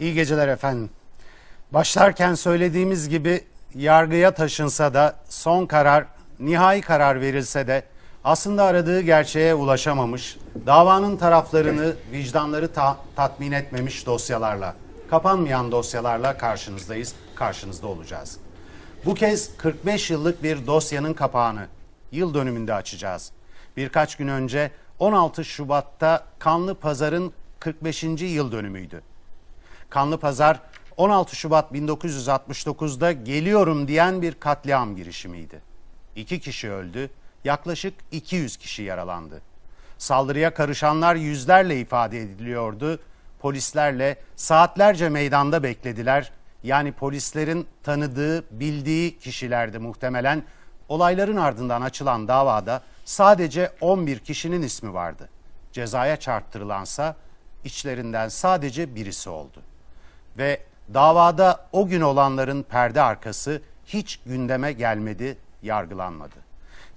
İyi geceler efendim. Başlarken söylediğimiz gibi yargıya taşınsa da son karar, nihai karar verilse de aslında aradığı gerçeğe ulaşamamış, davanın taraflarını, vicdanları ta- tatmin etmemiş dosyalarla, kapanmayan dosyalarla karşınızdayız, karşınızda olacağız. Bu kez 45 yıllık bir dosyanın kapağını yıl dönümünde açacağız. Birkaç gün önce 16 Şubat'ta Kanlı Pazar'ın 45. yıl dönümüydü. Kanlı Pazar 16 Şubat 1969'da geliyorum diyen bir katliam girişimiydi. İki kişi öldü, yaklaşık 200 kişi yaralandı. Saldırıya karışanlar yüzlerle ifade ediliyordu. Polislerle saatlerce meydanda beklediler. Yani polislerin tanıdığı, bildiği kişilerdi muhtemelen. Olayların ardından açılan davada sadece 11 kişinin ismi vardı. Cezaya çarptırılansa içlerinden sadece birisi oldu ve davada o gün olanların perde arkası hiç gündeme gelmedi, yargılanmadı.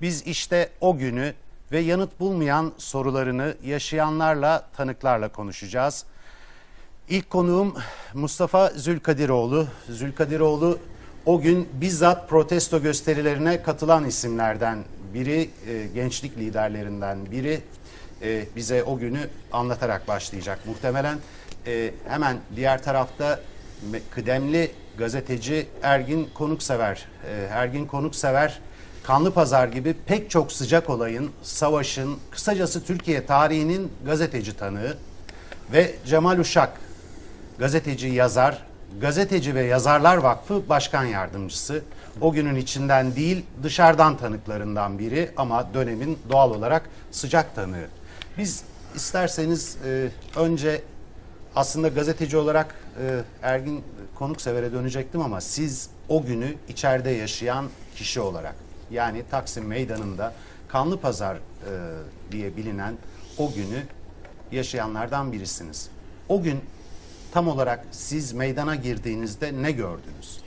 Biz işte o günü ve yanıt bulmayan sorularını yaşayanlarla, tanıklarla konuşacağız. İlk konuğum Mustafa Zülkadiroğlu. Zülkadiroğlu o gün bizzat protesto gösterilerine katılan isimlerden biri, e, gençlik liderlerinden biri e, bize o günü anlatarak başlayacak. Muhtemelen e, hemen diğer tarafta kıdemli gazeteci Ergin Konuksever. E, Ergin Konuksever Kanlı Pazar gibi pek çok sıcak olayın, savaşın, kısacası Türkiye tarihinin gazeteci tanığı ve Cemal Uşak gazeteci, yazar, Gazeteci ve Yazarlar Vakfı Başkan Yardımcısı. O günün içinden değil dışarıdan tanıklarından biri ama dönemin doğal olarak sıcak tanığı. Biz isterseniz e, önce aslında gazeteci olarak e, Ergin Konuksever'e dönecektim ama siz o günü içeride yaşayan kişi olarak yani Taksim Meydanı'nda Kanlı Pazar e, diye bilinen o günü yaşayanlardan birisiniz. O gün tam olarak siz meydana girdiğinizde ne gördünüz?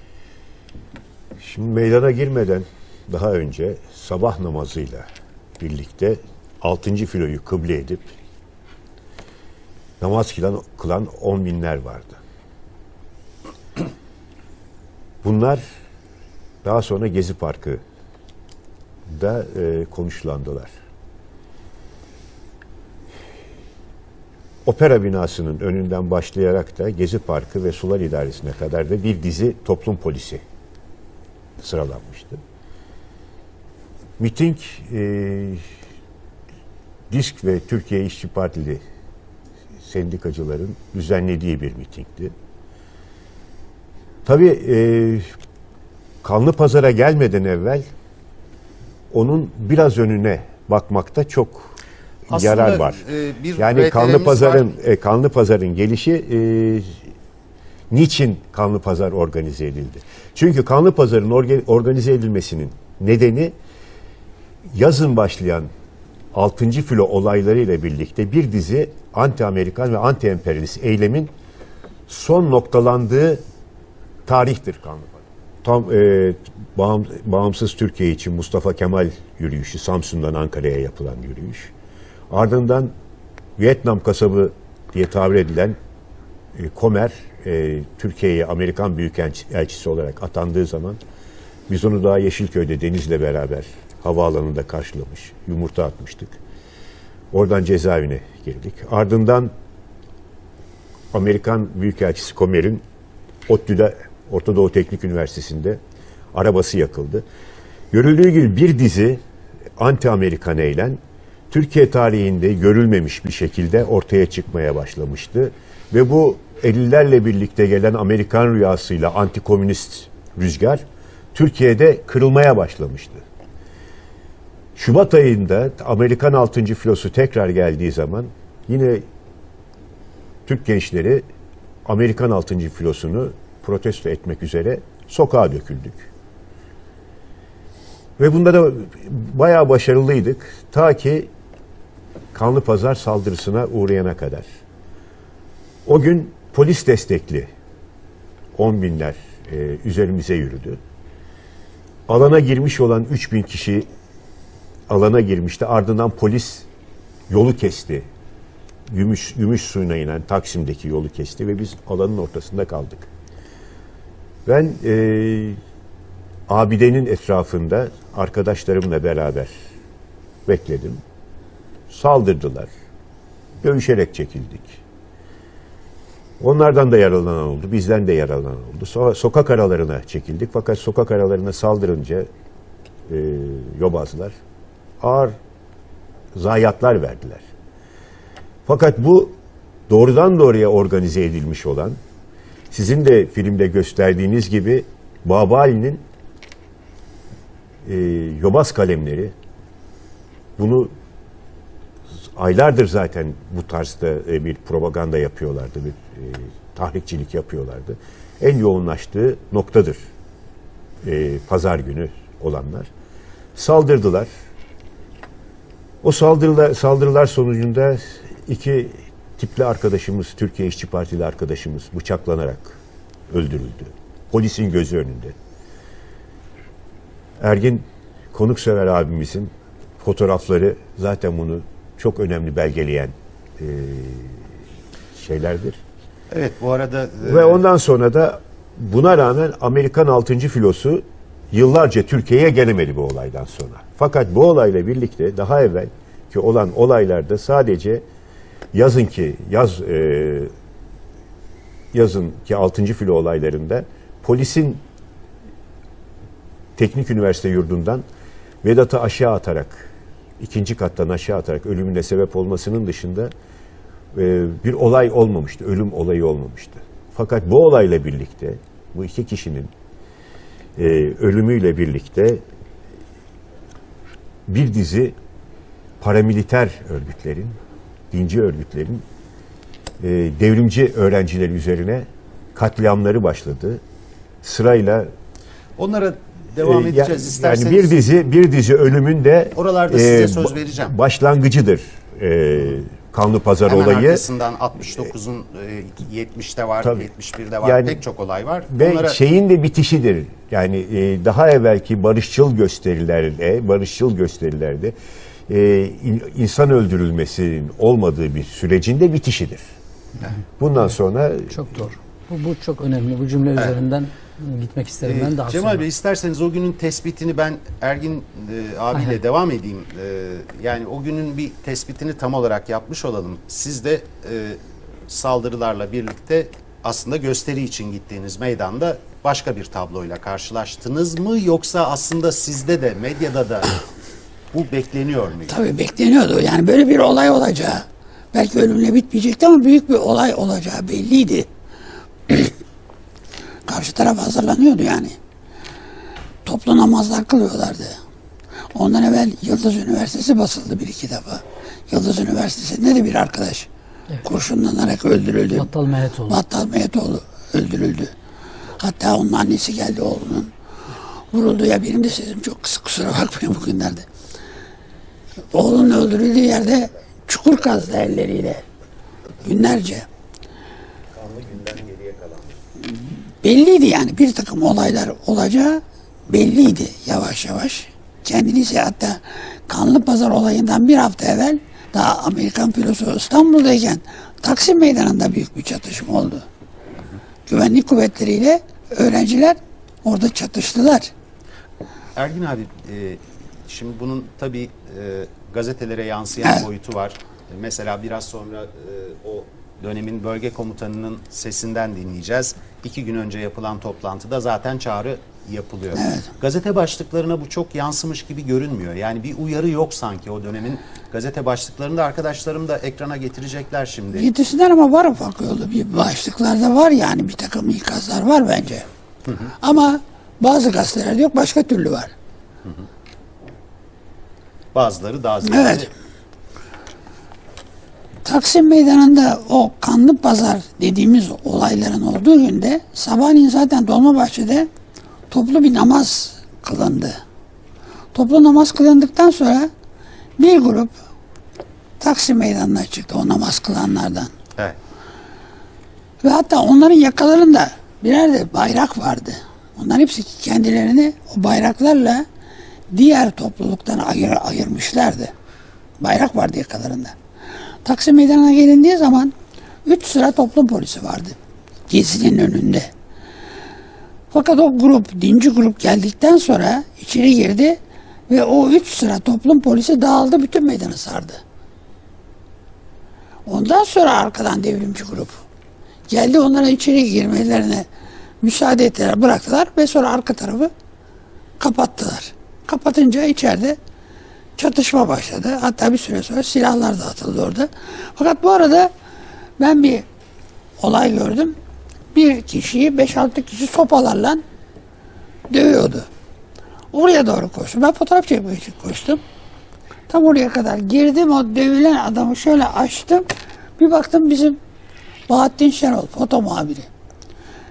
Şimdi meydana girmeden daha önce sabah namazıyla birlikte 6. filoyu kıble edip namaz kılan, kılan on binler vardı. Bunlar daha sonra Gezi Parkı da e, konuşlandılar. Opera binasının önünden başlayarak da Gezi Parkı ve Sular İdaresi'ne kadar da bir dizi toplum polisi sıralanmıştı. Miting e, DİSK ve Türkiye İşçi Partili sendikacıların düzenlediği bir mitingdi. Tabii e, Kanlı Pazar'a gelmeden evvel onun biraz önüne bakmakta çok Aslında, yarar var. e, bir yani Kanlı Pazar'ın var. e, Kanlı Pazar'ın gelişi e, niçin Kanlı Pazar organize edildi? Çünkü Kanlı Pazar'ın orga- organize edilmesinin nedeni yazın başlayan 6. filo olaylarıyla birlikte bir dizi anti-Amerikan ve anti-emperyalist eylemin son noktalandığı tarihtir Kanlı. Tam e, bağım- bağımsız Türkiye için Mustafa Kemal yürüyüşü, Samsun'dan Ankara'ya yapılan yürüyüş. Ardından Vietnam kasabı diye tabir edilen e, Komer, e, Türkiye'ye Amerikan Büyükelçisi olarak atandığı zaman biz onu daha Yeşilköy'de Deniz'le beraber havaalanında karşılamış, yumurta atmıştık. Oradan cezaevine girdik. Ardından Amerikan Büyükelçisi Komer'in ODTÜ'de, Orta Doğu Teknik Üniversitesi'nde arabası yakıldı. Görüldüğü gibi bir dizi anti-Amerikan eylem Türkiye tarihinde görülmemiş bir şekilde ortaya çıkmaya başlamıştı. Ve bu 50'lerle birlikte gelen Amerikan rüyasıyla anti-komünist rüzgar Türkiye'de kırılmaya başlamıştı. Şubat ayında Amerikan 6. filosu tekrar geldiği zaman yine Türk gençleri Amerikan 6. filosunu protesto etmek üzere sokağa döküldük. Ve bunda da bayağı başarılıydık. Ta ki Kanlı Pazar saldırısına uğrayana kadar. O gün polis destekli on binler e, üzerimize yürüdü. Alana girmiş olan 3000 kişi alana girmişti. Ardından polis yolu kesti. Gümüş, gümüş suyuna inen Taksim'deki yolu kesti ve biz alanın ortasında kaldık. Ben e, abidenin etrafında arkadaşlarımla beraber bekledim. Saldırdılar. Dövüşerek çekildik. Onlardan da yaralanan oldu, bizden de yaralanan oldu. So- sokak aralarına çekildik fakat sokak aralarına saldırınca e, yobazlar ağır zayiatlar verdiler. Fakat bu doğrudan doğruya organize edilmiş olan, sizin de filmde gösterdiğiniz gibi Babali'nin e, yobaz kalemleri bunu aylardır zaten bu tarzda e, bir propaganda yapıyorlardı, bir e, tahrikçilik yapıyorlardı. En yoğunlaştığı noktadır e, pazar günü olanlar. Saldırdılar. O saldırılar, saldırılar sonucunda iki tipli arkadaşımız, Türkiye İşçi Partili arkadaşımız bıçaklanarak öldürüldü. Polisin gözü önünde. Ergin Konuksever abimizin fotoğrafları zaten bunu çok önemli belgeleyen e, şeylerdir. Evet bu arada e, Ve ondan sonra da buna rağmen Amerikan 6. filosu yıllarca Türkiye'ye gelemedi bu olaydan sonra. Fakat bu olayla birlikte daha evvel ki olan olaylarda sadece yazın ki yaz e, yazın ki 6. filo olaylarında polisin teknik üniversite yurdundan Vedat'ı aşağı atarak ikinci kattan aşağı atarak ölümüne sebep olmasının dışında bir olay olmamıştı. Ölüm olayı olmamıştı. Fakat bu olayla birlikte bu iki kişinin e, ölümüyle birlikte bir dizi paramiliter örgütlerin, dinci örgütlerin e, devrimci öğrenciler üzerine katliamları başladı. Sırayla onlara devam e, edeceğiz ya- isterseniz. Yani bir dizi bir dizi ölümün de Oralarda size e, söz vereceğim. Başlangıcıdır. E, kanlı pazar Hemen olayı arkasından 69'un e, 70'te var, Tabii. 71'de var. Yani- pek çok olay var. ve Onlara şeyin de bitişidir. Yani e, daha evvelki barışçıl gösterilerde, barışçıl gösterilerde e, in- insan öldürülmesinin olmadığı bir sürecin de bitişidir. Bundan sonra Çok doğru. Bu, bu çok önemli. Bu cümle üzerinden gitmek isterim ben Ee, daha Cemal sonra. Bey isterseniz o günün tespitini ben Ergin e, abiyle Aynen. devam edeyim. E, yani o günün bir tespitini tam olarak yapmış olalım. Siz de e, saldırılarla birlikte aslında gösteri için gittiğiniz meydanda başka bir tabloyla karşılaştınız mı yoksa aslında sizde de medyada da bu bekleniyor muydu? Tabii bekleniyordu. Yani böyle bir olay olacağı. Belki ölümle bitmeyecekti ama büyük bir olay olacağı belliydi. Karşı taraf hazırlanıyordu yani. Toplu namazlar kılıyorlardı. Ondan evvel Yıldız Üniversitesi basıldı bir iki defa. Yıldız Üniversitesi'nde de bir arkadaş kurşunlanarak öldürüldü. Battal Mehetoğlu. Battal Mehetoğlu öldürüldü. Hatta onun annesi geldi oğlunun. Vuruldu ya benim de sesim çok kısık kusura bakmayın bugünlerde. Oğlunun öldürüldüğü yerde çukur kazdı elleriyle. Günlerce. Belliydi yani bir takım olaylar olacağı belliydi yavaş yavaş. Kendini hatta Kanlı Pazar olayından bir hafta evvel daha Amerikan filosu İstanbul'dayken Taksim Meydanı'nda büyük bir çatışma oldu. Güvenlik kuvvetleriyle öğrenciler orada çatıştılar. Ergin abi e, şimdi bunun tabii e, gazetelere yansıyan Evet. boyutu var. E, Mesela biraz sonra e, o dönemin bölge komutanının sesinden dinleyeceğiz. İki gün önce yapılan toplantıda zaten çağrı yapılıyor. Gazete başlıklarına bu çok yansımış gibi görünmüyor. Yani bir uyarı yok sanki o dönemin gazete başlıklarında arkadaşlarım da ekrana getirecekler şimdi. Yetisinden ama var ufak yolu. Bir başlıklarda var yani bir takım ikazlar var bence. Ama bazı gazetelerde yok başka türlü var. Bazıları daha ziyade Evet. Taksim Meydanı'nda o kanlı pazar dediğimiz olayların olduğu günde sabahleyin zaten Dolmabahçe'de toplu bir namaz kılındı. Toplu namaz kılındıktan sonra bir grup Taksim Meydanı'na çıktı o namaz kılanlardan. Evet. Ve hatta onların yakalarında birer de bayrak vardı. Onlar hepsi kendilerini o bayraklarla diğer topluluktan ayır, ayırmışlardı. Bayrak vardı yakalarında. Taksim Meydanı'na gelindiği zaman 3 sıra toplum polisi vardı. Gezinin önünde. Fakat o grup, dinci grup geldikten sonra içeri girdi ve o 3 sıra toplum polisi dağıldı, bütün meydanı sardı. Ondan sonra arkadan devrimci grup geldi onlara içeri girmelerine müsaade ettiler, bıraktılar ve sonra arka tarafı kapattılar. Kapatınca içeride çatışma başladı. Hatta bir süre sonra silahlar da atıldı orada. Fakat bu arada ben bir olay gördüm. Bir kişiyi 5-6 kişi sopalarla dövüyordu. Oraya doğru koştum. Ben fotoğraf çekmek için koştum. Tam oraya kadar girdim. O dövülen adamı şöyle açtım. Bir baktım bizim Bahattin Şenol foto muhabiri.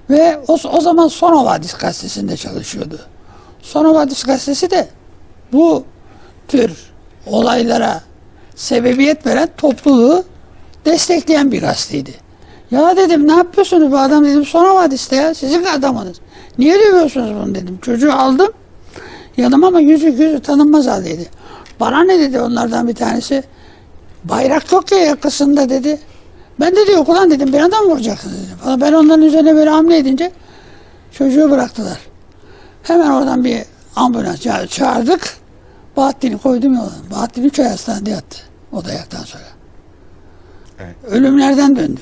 Ve o, o zaman Son Havadis gazetesinde çalışıyordu. Son Havadis gazetesi de bu tür olaylara sebebiyet veren topluluğu destekleyen bir gazeteydi. Ya dedim ne yapıyorsunuz bu adam dedim Son Havadis'te ya sizin adamınız. Niye dövüyorsunuz bunu dedim. Çocuğu aldım yanıma ama yüzü yüzü tanınmaz haldeydi. Bana ne dedi onlardan bir tanesi? Bayrak yok ya yakasında dedi. Ben de diyor ulan dedim beni adam vuracaksınız dedim. Falan. Ben onların üzerine böyle hamle edince çocuğu bıraktılar. Hemen oradan bir ambulans ça- çağırdık. Bahattin'i koydum yola. Bahattin üç ay hastanede yattı o dayaktan sonra. Evet. Ölümlerden döndü.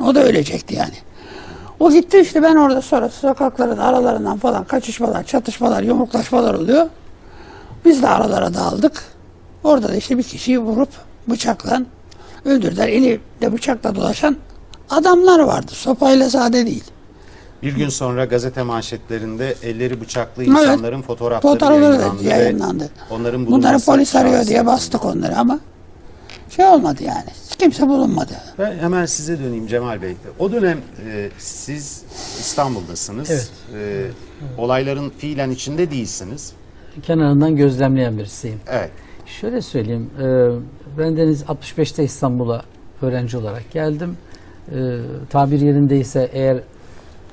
O da ölecekti yani. O gitti işte ben orada sonra sokakların aralarından falan kaçışmalar, çatışmalar, yumruklaşmalar oluyor. Biz de aralara dağıldık. Orada da işte bir kişiyi vurup bıçakla öldürdüler. Eli de bıçakla dolaşan adamlar vardı. Sopayla sade değil. Bir gün sonra gazete manşetlerinde elleri bıçaklı Evet. insanların fotoğrafları Fotoğrafları yayınlandı. ve yayınlandı. Onların Bunları bulunması polis arıyor diye bastık onları ama şey olmadı yani. Kimse bulunmadı. Ben hemen size döneyim Cemal Bey. O dönem e, siz İstanbul'dasınız. Evet. E, olayların fiilen içinde değilsiniz. Kenarından gözlemleyen birisiyim. Evet. Şöyle söyleyeyim, e, ben Deniz 65'te İstanbul'a öğrenci olarak geldim. E, tabir yerindeyse eğer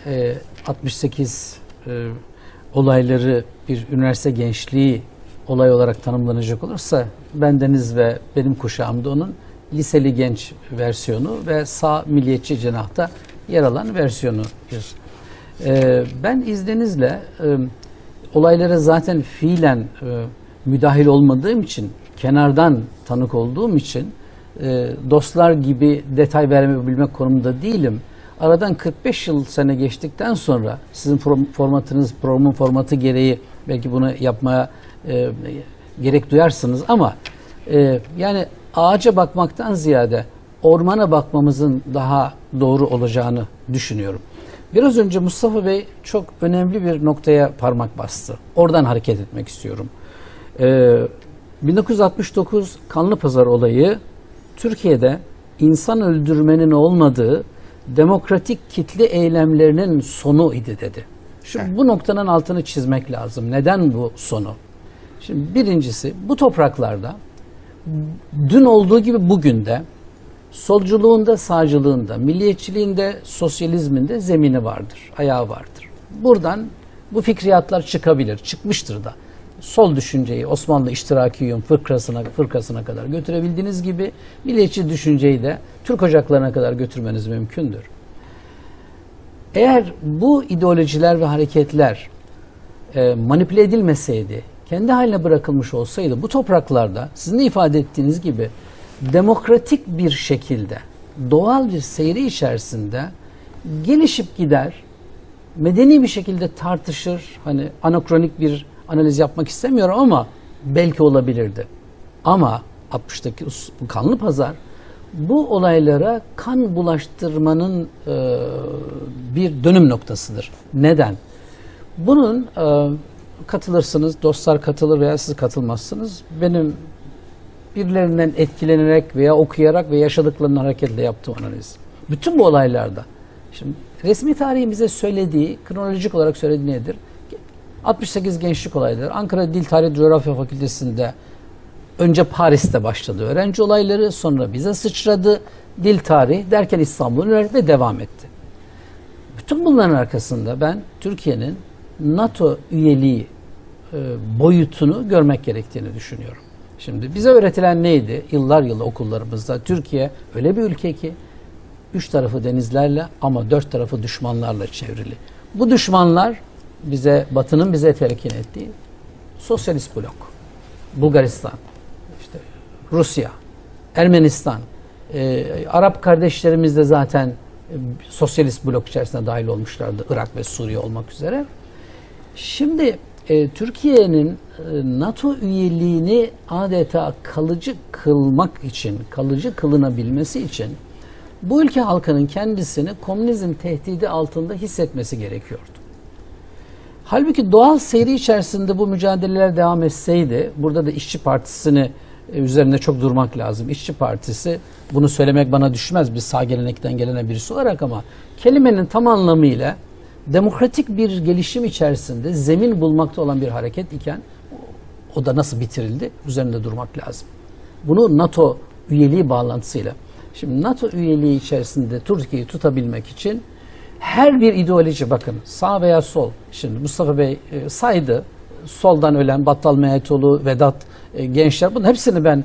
e, 68 e, olayları bir üniversite gençliği olay olarak tanımlanacak olursa ben Deniz ve benim kuşağımda onun liseli genç versiyonu ve sağ milliyetçi cenahta yer alan versiyonu. Ee, ben izninizle e, olaylara zaten fiilen e, müdahil olmadığım için, kenardan tanık olduğum için e, dostlar gibi detay verebilmek konumunda değilim. Aradan 45 yıl sene geçtikten sonra sizin formatınız, programın formatı gereği belki bunu yapmaya e, gerek duyarsınız ama e, yani ağaca bakmaktan ziyade ormana bakmamızın daha doğru olacağını düşünüyorum. Biraz önce Mustafa Bey çok önemli bir noktaya parmak bastı. Oradan hareket etmek istiyorum. Ee, 1969 Kanlıpazar olayı Türkiye'de insan öldürmenin olmadığı demokratik kitle eylemlerinin sonu idi dedi. Şimdi bu noktanın altını çizmek lazım. Neden bu sonu? Şimdi birincisi bu topraklarda dün olduğu gibi bugün de solculuğunda, sağcılığında, milliyetçiliğinde, sosyalizminde zemini vardır, ayağı vardır. Buradan bu fikriyatlar çıkabilir, çıkmıştır da. Sol düşünceyi Osmanlı İştirakiyum fırkasına, fırkasına kadar götürebildiğiniz gibi milliyetçi düşünceyi de Türk ocaklarına kadar götürmeniz mümkündür. Eğer bu ideolojiler ve hareketler e, manipüle edilmeseydi, kendi haline bırakılmış olsaydı bu topraklarda sizin de ifade ettiğiniz gibi demokratik bir şekilde doğal bir seyri içerisinde gelişip gider, medeni bir şekilde tartışır. Hani anakronik bir analiz yapmak istemiyorum ama belki olabilirdi. Ama 60'taki us- bu kanlı pazar bu olaylara kan bulaştırmanın e, bir dönüm noktasıdır. Neden? Bunun e, katılırsınız, dostlar katılır veya siz katılmazsınız. Benim birilerinden etkilenerek veya okuyarak ve yaşadıklarının hareketle yaptığım analiz. Bütün bu olaylarda, şimdi resmi tarihin bize söylediği, kronolojik olarak söylediği nedir? 68 gençlik olayları. Ankara Dil Tarih Coğrafya Fakültesi'nde önce Paris'te başladı öğrenci olayları, sonra bize sıçradı. Dil tarih derken İstanbul Üniversitesi'nde devam etti. Bütün bunların arkasında ben Türkiye'nin NATO üyeliği e, boyutunu görmek gerektiğini düşünüyorum. Şimdi bize öğretilen neydi? Yıllar yılı okullarımızda Türkiye öyle bir ülke ki üç tarafı denizlerle ama dört tarafı düşmanlarla çevrili. Bu düşmanlar bize Batı'nın bize telkin ettiği sosyalist blok, Bulgaristan, işte Rusya, Ermenistan, e, Arap kardeşlerimiz de zaten e, sosyalist blok içerisinde dahil olmuşlardı Irak ve Suriye olmak üzere. Şimdi e, Türkiye'nin e, NATO üyeliğini adeta kalıcı kılmak için, kalıcı kılınabilmesi için bu ülke halkının kendisini komünizm tehdidi altında hissetmesi gerekiyordu. Halbuki doğal seyri içerisinde bu mücadeleler devam etseydi, burada da İşçi Partisi'ni e, üzerinde çok durmak lazım. İşçi Partisi, bunu söylemek bana düşmez bir sağ gelenekten gelene birisi olarak ama kelimenin tam anlamıyla demokratik bir gelişim içerisinde zemin bulmakta olan bir hareket iken o da nasıl bitirildi? Üzerinde durmak lazım. Bunu NATO üyeliği bağlantısıyla. Şimdi NATO üyeliği içerisinde Türkiye'yi tutabilmek için her bir ideoloji bakın sağ veya sol. Şimdi Mustafa Bey e, saydı. Soldan ölen Battal Mehmetoğlu, Vedat e, gençler bunun hepsini ben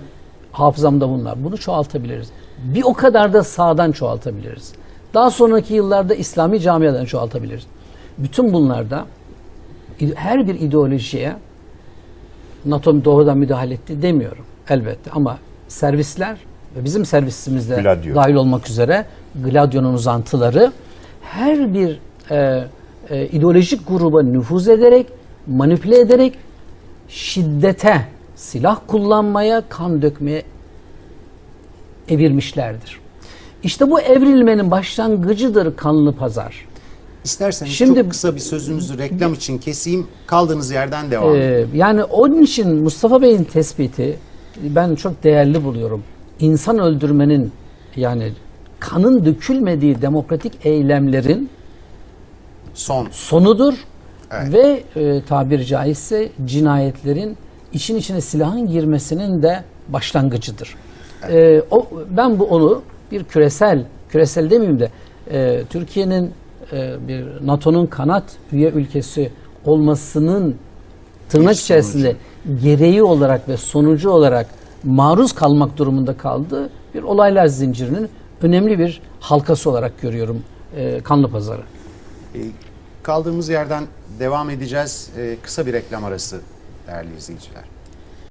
hafızamda bunlar. Bunu çoğaltabiliriz. Bir o kadar da sağdan çoğaltabiliriz. Daha sonraki yıllarda İslami camiadan çoğaltabiliriz. Bütün bunlarda her bir ideolojiye NATO doğrudan müdahale etti demiyorum elbette ama servisler ve bizim servisimizde Gladio. dahil olmak üzere Gladio'nun uzantıları her bir e, e, ideolojik gruba nüfuz ederek, manipüle ederek şiddete, silah kullanmaya, kan dökmeye evirmişlerdir. İşte bu evrilmenin başlangıcıdır kanlı pazar. İsterseniz Şimdi- çok kısa bir sözünüzü reklam için keseyim. Kaldığınız yerden devam edin. Ee, yani onun için Mustafa Bey'in tespiti ben çok değerli buluyorum. İnsan öldürmenin yani kanın dökülmediği demokratik eylemlerin Son. sonudur Evet. ve e, tabiri caizse cinayetlerin için içine silahın girmesinin de başlangıcıdır. E, o ben bu onu bir küresel küresel demeyeyim de e, Türkiye'nin e, bir NATO'nun kanat üye ülkesi olmasının tırnak içerisinde gereği olarak ve sonucu olarak maruz kalmak durumunda kaldığı bir olaylar zincirinin önemli bir halkası olarak görüyorum e, kanlı pazarı. Ee, Kaldığımız yerden devam edeceğiz. Ee, Kısa bir reklam arası değerli izleyiciler.